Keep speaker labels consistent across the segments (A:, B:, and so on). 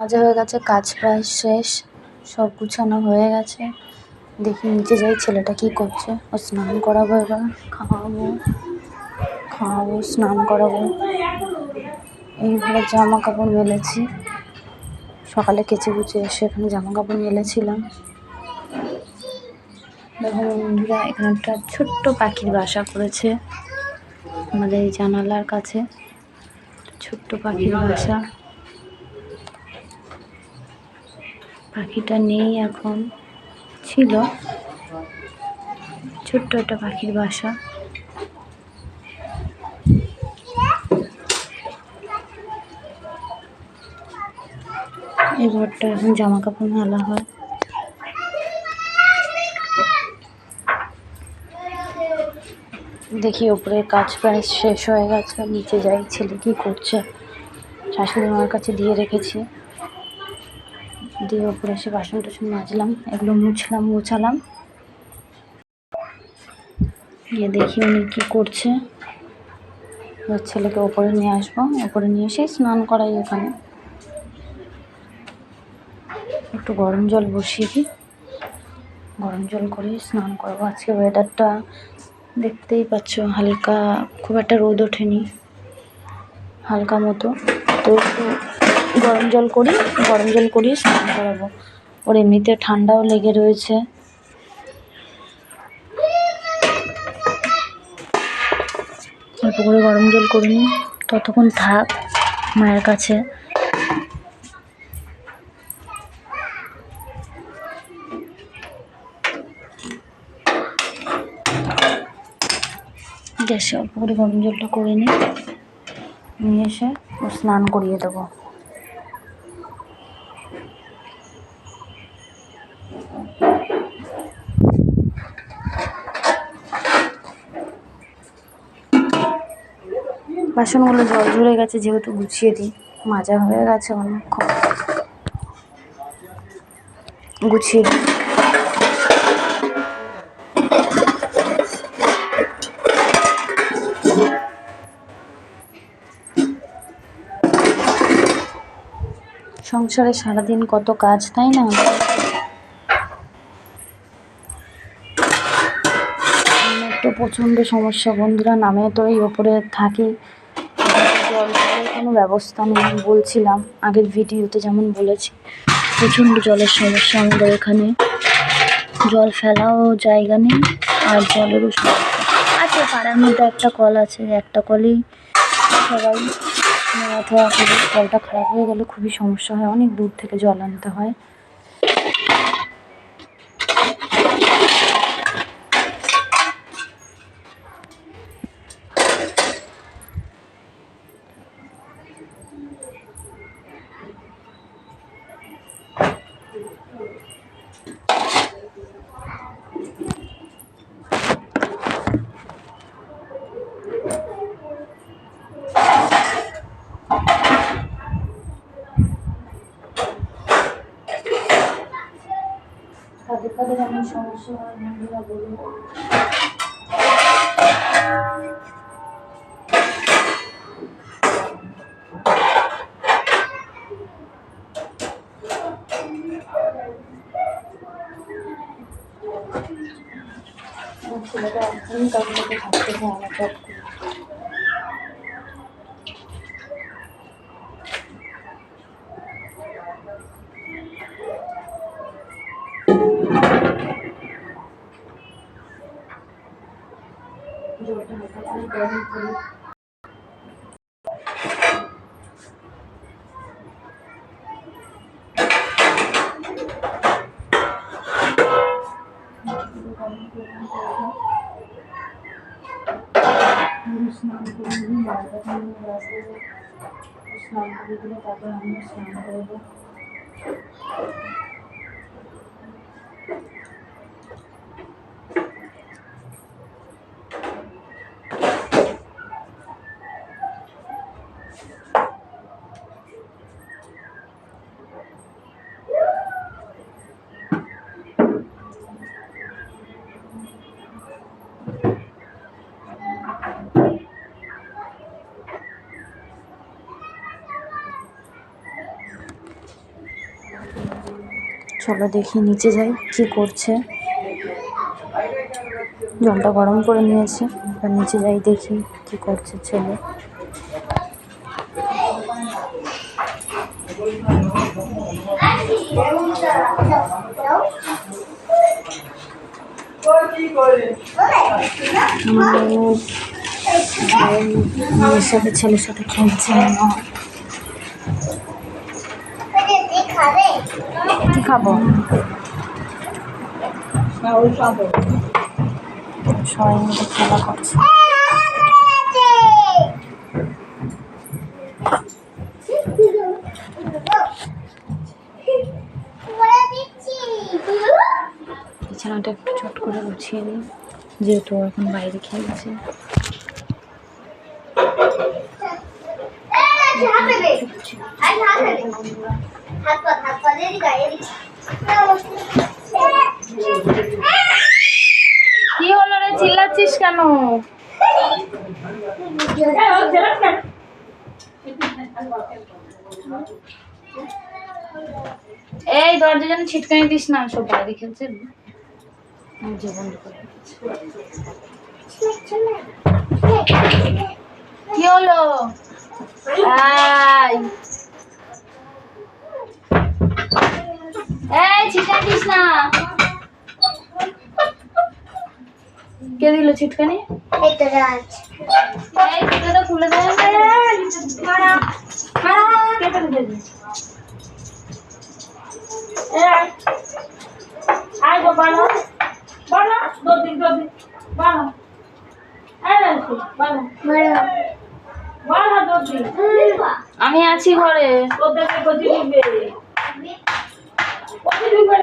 A: কাজা হয়ে গেছে, কাজ প্রায় শেষ, সব গুছানো হয়ে গেছে। দেখি নিচে যাই, ছেলেটা কি করছে? ও স্নান করাবো এবার, খাওয়াবো খাওয়াবো, স্নান করাবো। এইভাবে জামা কাপড় মেলেছি। সকালে কেচে কুচে এসে এখানে জামা কাপড় মেলেছিলাম। দেখো বন্ধুরা, এখানে একটা ছোট্ট পাখির বাসা করেছে আমাদের এই জানালার কাছে। ছোট্ট পাখির বাসা। পাখিটা নেই এখন। ছিল। ছোট্ট একটা পাখির বাসা। এই ঘরটা এখন জামা কাপড় মেলা হয়। দেখি ওপরে কাজ প্রায় শেষ হয়ে গেছে। নিচে যাই, ছেলে কি করছে? শাশুড়ি মার কাছে দিয়ে রেখেছি। দিয়ে ওপরে এসে বাসন টাসন মাজলাম, এগুলো মুছলাম মুছালাম গিয়ে দেখি উনি কী করছে। এবার ছেলেকে ওপরে নিয়ে আসব। ওপরে নিয়ে এসে স্নান করাই ওখানে। একটু গরম জল বসিয়ে দিই। গরম জল করে স্নান করব। আজকে ওয়েদারটা দেখতেই পাচ্ছ, হালকা, খুব একটা রোদ ওঠেনি। হালকা মতো। তো গরম জল করি, গরম জল করিয়ে স্নান করাবো। ওর এমনিতে ঠান্ডাও লেগে রয়েছে। অল্প করে গরম জল করে নিই, ততক্ষণ থাক মায়ের কাছে। গ্যাসে অল্প করে গরম জলটা করে নিই, নিয়ে এসে স্নান করিয়ে দেবো। বাসনগুলো জল ঝরে গেছে, যেহেতু গুছিয়ে দিই। মাজা হয়ে গেছে অনেকক্ষণ। গুছিয়ে দিই। সংসারে সারাদিন কত কাজ, তাই না? তো প্রচণ্ড সমস্যা, বন্ধুরা নামে তো এই ওপরে থাকি। জল কোনো ব্যবস্থা নেই, বলছিলাম আগের ভিডিওতে যেমন বলেছি। প্রচণ্ড জলের সমস্যা আমাদের এখানে। জল ফেলাও জায়গা নেই, আর জলেরও আছে পাড়ার মধ্যে একটা কল আছে, একটা কলই সবাই অথবা কলটা খারাপ হয়ে গেলে খুবই সমস্যা হয়, অনেক দূর থেকে জল আনতে হয়। কাদের কাদের এমন সমস্যা হয় বন্ধুরা বলুন। ছেলেটা একদমই কাউকে থাকতে চায় না সব জলটা হালকা করে গরম করে স্নান করে নিই বারোটা নিয়ে ব্রাশ দেবো চলো দেখি নিচে যাই, কি করছে জলটা গরম করে নিয়েছে, এবার নিচে যাই দেখি কি করছে ছেলে ছেলের সাথে খেলছে। কি খাব? সবাই মিলে খেলা করছে। বিছানাটা একটু চট করে গুছিয়ে নিই, যেহেতু এখন বাইরে খেলছে। কি হলো রে? চিল্লাচ্ছিস কেন? এই দরজা যেন ছিটকানি দিস না। সব বাইরে খেলছে। কি হলো? এই এই ছিটকানি দিস না। কে দিল ছিটকানি? এই জুতোটা খুলে দে কেটে দে দে।
B: আয় গো বানো বানো দদি দদি বানো আয় বানো বানো
A: আমি আছি ঘরে।
B: তোদেরকে গদি দিবে গদি দিবে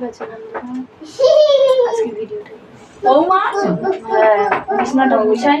A: গেছিলাম আজকে ভিডিওটা
B: বৌমা
A: হ্যাঁ বিছানাটা গুছাই